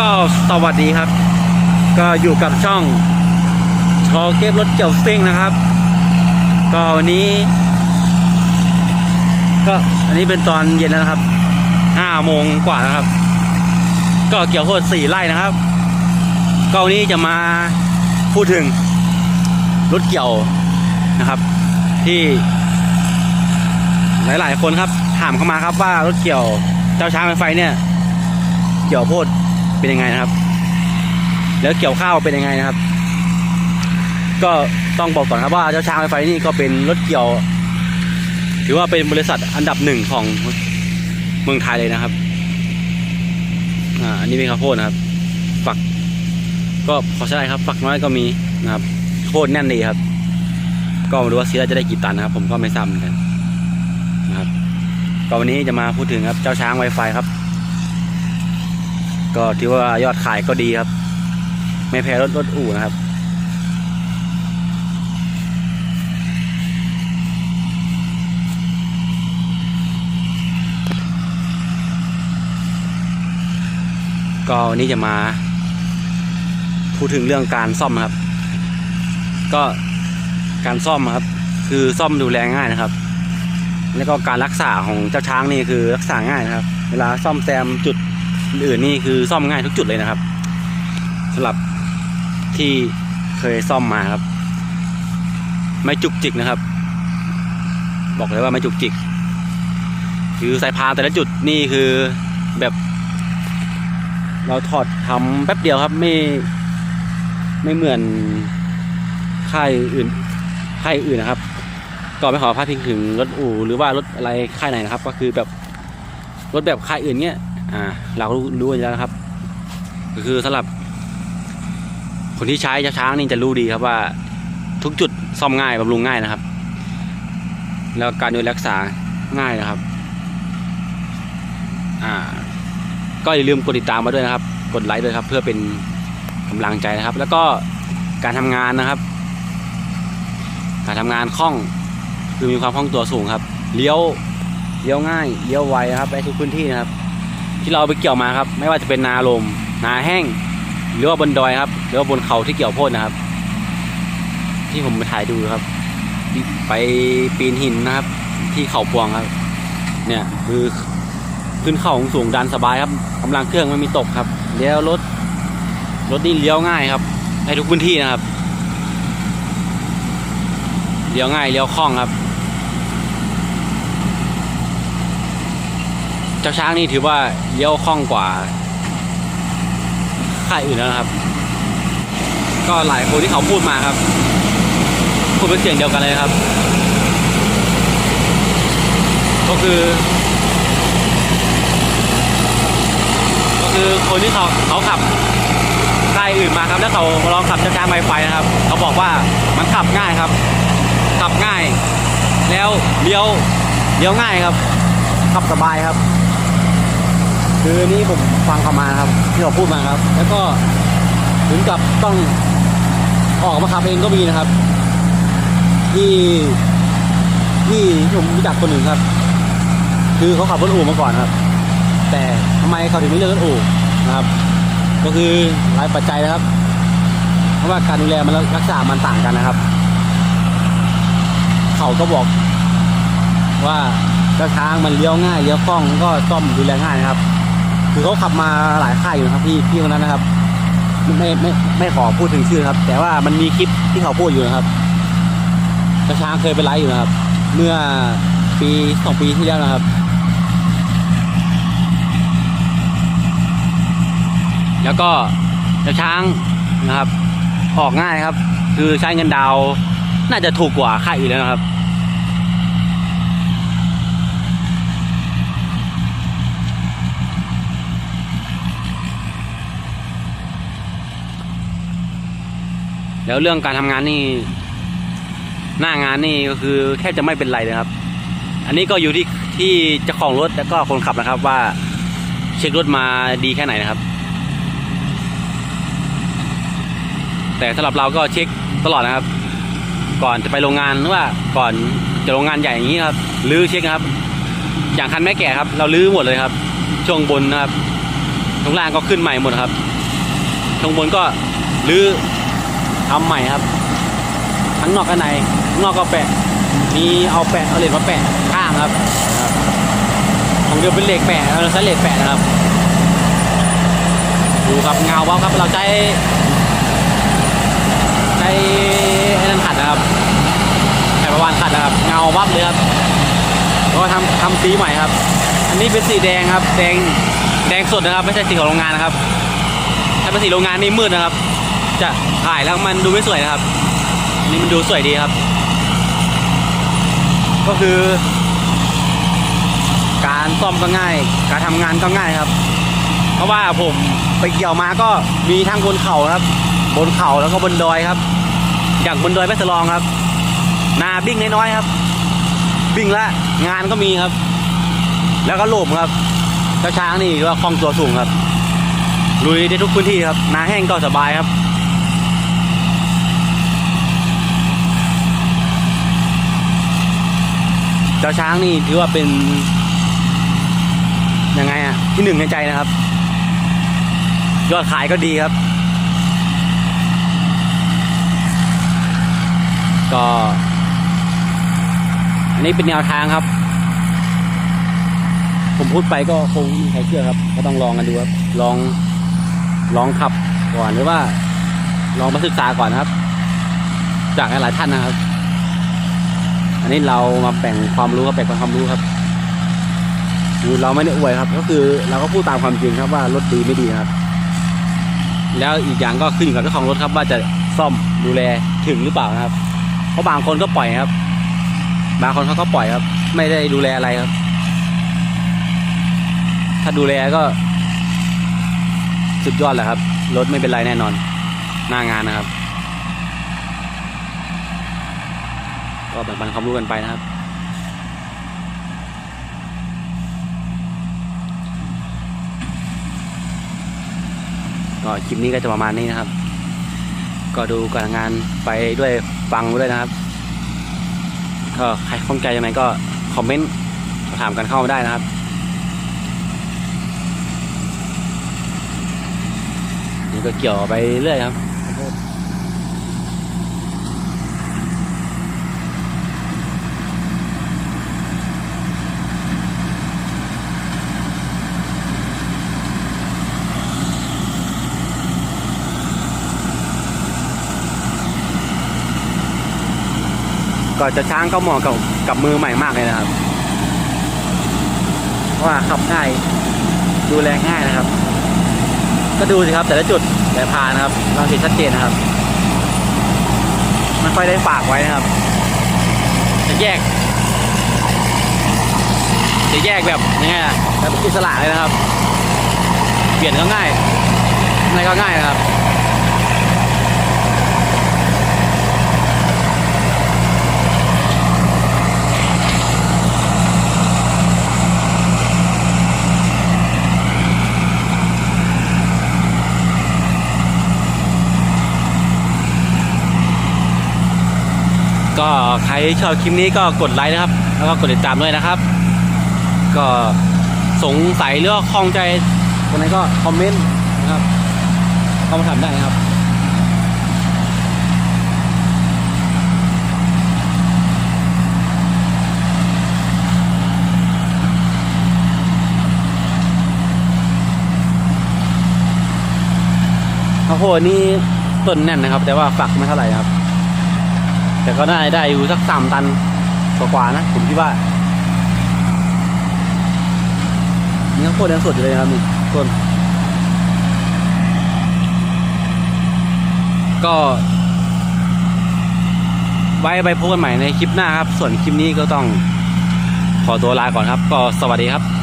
ก็สวัสดีครับ ก็อยู่กับช่องชอเก็บรถเกี่ยวซิ่งนะครับ ก็วันนี้ ก็อันนี้เป็นตอนเย็นแล้วนะครับห้าโมงกว่าแล้วครับ ก็เกี่ยวโคตรสี่ไร่นะครับ ก็วันนี้จะมาพูดถึงรถเกี่ยวนะครับ ที่หลาย ๆ คนครับถามเข้ามาครับว่ารถเกี่ยวเจ้าช้างไฟเนี่ย เกี่ยวโพด เป็นยังไงนะครับ แล้วเกี่ยวข้าวเป็นยังไงนะครับ ก็ต้องบอกก่อนครับว่าเจ้าช้างไฟนี่ก็เป็นรถเกี่ยว ถือว่าเป็นบริษัทอันดับหนึ่งของเมืองไทยเลยนะครับอ่าอันนี้เป็นข้าวโพดนะครับ ฝัก ก็พอใช้ได้ครับ ฝักน้อยก็มีนะครับข้าวโพดแน่นดีครับ ก็ไม่รู้ว่าซีได้จะได้กี่ตันนะครับ ผมก็ไม่ทราบเหมือนกันนะครับก็วันนี้จะมาพูดถึงครับเจ้าช้าง Wi-Fi ครับ ก็ถือว่ายอดขายก็ดีครับ ไม่แพ้รถรถอู่นะครับ ก็วันนี้จะมา พูดถึงเรื่องการซ่อมครับ ก็การซ่อมครับ คือซ่อมดูแลง่ายนะครับ แล้วก็การรักษาของเจ้าช้างนี่คือรักษาง่ายนะครับ เวลาซ่อมแซมจุด อื่นนี่คือซ่อมง่ายทุกจุดเลยนะครับสำหรับที่เคยซ่อมมาครับ ไม่จุกจิกนะครับ บอกเลยว่าไม่จุกจิก คือสายพานแต่ละจุดนี่คือแบบ เราถอดทำแป๊บเดียวครับ ไม่ไม่เหมือนค่ายอื่นค่ายอื่นนะครับ ก็ไม่ขอพาดพิงถึงรถอู่หรือว่ารถอะไรค่ายไหนนะครับ ก็คือแบบรถแบบค่ายอื่นเนี้ย อ่าเราก็รู้รู้กันแล้วนะครับ ก็คือสำหรับ คนที่ใช้ช้างนี่จะรู้ดีครับว่า ทุกจุดซ่อมง่ายบำรุงง่ายนะครับ แล้วการดูแลรักษาง่ายนะครับ อ่า ก็อย่าลืมกดติดตามมาด้วยนะครับ กดไลค์ด้วยครับ เพื่อเป็นกำลังใจนะครับ แล้วก็การทำงานนะครับ การทำงานคล่องคือมีความคล่องตัวสูงครับ เลี้ยวเลี้ยวง่ายเลี้ยวไวนะครับไปทุกพื้นที่นะครับ ที่เราไปเกี่ยวมาครับ ไม่ว่าจะเป็นนาลม นาแห้ง หรือว่าบนดอยครับ หรือว่าบนเขาที่เกี่ยวโพดนะครับ ที่ผมไปถ่ายดูครับ ไปปีนหินนะครับ ที่เขาพวงครับ เนี่ยคือขึ้นเขาสูงดันสบายครับกำลังเครื่องไม่มีตกครับเลี้ยวรถรถนี่เลี้ยวง่ายครับให้ทุกพื้นที่นะครับเลี้ยวง่ายเลี้ยวคล่องครับ เจ้าช้างนี่ถือว่าเลี้ยวคล่องกว่าค่ายอื่นแล้วนะครับ ก็หลายคนที่เขาพูดมาครับพูดเป็นเสียงเดียวกันเลยครับ ก็คือ ก็คือคนที่เขาเขาขับค่ายอื่นมาครับแล้วเขาลองขับเจ้าช้างไวไฟนะครับ เขาบอกว่ามันขับง่ายครับขับง่าย แล้วเลี้ยวเลี้ยวง่ายครับขับสบายครับ คือนี่ผมฟังเขามาครับ ที่เขาพูดมาครับ แล้วก็ถึงกับต้องออกมาขับเองก็มีนะครับ ที่ที่ผมรู้จักคนหนึ่งครับ คือเขาขับรถอู่มาก่อนครับ แต่ทำไมเขาถึงไม่เลือกรถอู่นะครับ ก็คือหลายปัจจัยนะครับ เพราะว่าการดูแลมันรักษามันต่างกันนะครับ เขาก็บอกว่าเจ้าช้างมันเลี้ยวง่ายเลี้ยวคล่องก็ซ่อมดูแลง่ายนะครับ คือเขาขับมาหลายค่ายอยู่นะครับพี่พี่คนนั้นนะครับ ไม่ไม่ไม่ขอพูดถึงชื่อครับ แต่ว่ามันมีคลิปที่เขาพูดอยู่นะครับเจ้าช้างเคยไปไลฟ์อยู่นะครับ เมื่อปีสองปีที่แล้วนะครับ แล้วก็เจ้าช้างนะครับ ออกง่ายครับ คือใช้เงินดาวน์น่าจะถูกกว่าค่ายอื่นแล้วนะครับ แล้วเรื่องการทำงานนี่ หน้างานนี่ก็คือแทบจะไม่เป็นไรเลยครับ อันนี้ก็อยู่ที่ที่เจ้าของรถแล้วก็คนขับนะครับว่าเช็ครถมาดีแค่ไหนนะครับ แต่สำหรับเราก็เช็คตลอดนะครับ ก่อนจะไปโรงงานหรือว่าก่อนจะโรงงานใหญ่อย่างนี้ครับลื้อเช็คครับ อย่างคันแม่แก่ครับ เราลื้อหมดเลยครับ ช่วงบนนะครับตรงล่างก็ขึ้นใหม่หมดครับข้างบนก็รื้อ ทำใหม่ครับ ทั้งนอกกับในนอกก็แปะ มีเอาแปะเอาเหล็กมาแปะข้างครับของเดิมเป็นเหล็กแปะเราใช้เหล็กแปะนะครับ ดูครับเงาวับครับเราใช้ใช้ไอ้นั่นขัดนะครับใช้ประวานขัดนะครับ เงาวับเลยครับก็ทำทำสีใหม่ครับ อันนี้เป็นสีแดงครับ แดงแดงสดนะครับ ไม่ใช่สีของโรงงานนะครับ ถ้าเป็นสีโรงงานนี่มืดนะครับ จะถ่ายแล้วมันดูไม่สวยนะครับ นี่มันดูสวยดีครับ ก็คือ การซ่อมก็ง่าย การทำงานก็ง่ายครับ เพราะว่าผมไปเกี่ยวมาก็มีทั้งบนเขาครับ บนเขาแล้วก็บนดอยครับ อย่างบนดอยแม่สลองครับ นาบิ้งน้อยๆครับ บิ้งละงานก็มีครับ แล้วก็โหลมครับเจ้าช้างนี่ก็คล่องตัวสูงครับลุยได้ทุกพื้นที่ครับนาแห้งก็สบายครับ จ้าช้างนี่ถือว่าเป็นยังไงอะที่หนึ่งในใจนะครับ ยอดขายก็ดีครับ ก็ อันนี้เป็นแนวทางครับ ผมพูดไปก็คงมีใครเชื่อครับ ก็ต้องลองกันดูครับลองลองขับก่อนหรือว่า ลองมาศึกษาก่อนนะครับ จากหลายๆท่านนะครับ อันนี้เรามาแบ่งความรู้ครับแบ่งความรู้ครับคือเราไม่ได้อวยครับ ก็คือเราก็พูดตามความจริงครับว่ารถดีไม่ดีครับ แล้วอีกอย่างก็ขึ้นอยู่กับเจ้าของรถครับ ว่าจะซ่อมดูแลถึงหรือเปล่านะครับ เพราะบางคนก็ปล่อยครับ บางคนเขาก็ปล่อยครับ ไม่ได้ดูแลอะไรครับ ถ้าดูแลก็ สุดยอดแหละครับรถไม่เป็นไรแน่นอน หน้างานนะครับ ก็แบ่งปันความรู้กันไปนะครับก็คลิปนี้ก็จะประมาณนี้นะครับ ก็ดูการงานไปด้วยฟังไปด้วยนะครับ ก็ใครข้องใจยังไงก็คอมเมนต์ถามกันเข้ามาได้นะครับ นี่ก็เกี่ยวไปเรื่อยครับ ก็จะช้างก็เหมาะกับกับมือใหม่มากเลยนะครับ ว่าขับง่ายดูแลง่ายนะครับ ก็ดูสิครับแต่ละจุดแต่พานะครับเราเห็นชัดเจนนะครับมันค่อยได้ฝากไว้นะครับ จะแยก จะแยกแบบยังไงอะแบบอิสระเลยนะครับ เปลี่ยนก็ง่ายอะไรก็ง่ายนะครับ ก็ใครชอบคลิปนี้ก็กดไลค์นะครับ แล้วก็กดติดตามด้วยนะครับ ก็สงสัยหรือว่าคลองใจตรงไหนก็คอมเมนต์นะครับเข้ามาถามได้นะครับข้าวโพดนี่ต้นแน่นนะครับ แต่ว่าฝักไม่เท่าไหร่ครับ แต่ก็ได้ได้อยู่สักสามตันกว่าๆนะผมคิดว่านี่ข้าวโพดยังสดอยู่เลยนะครับนี่ต้นก็ไว้ไปพบกันใหม่ในคลิปหน้าครับ ส่วนคลิปนี้ก็ต้องขอตัวลาก่อนครับ ก็สวัสดีครับ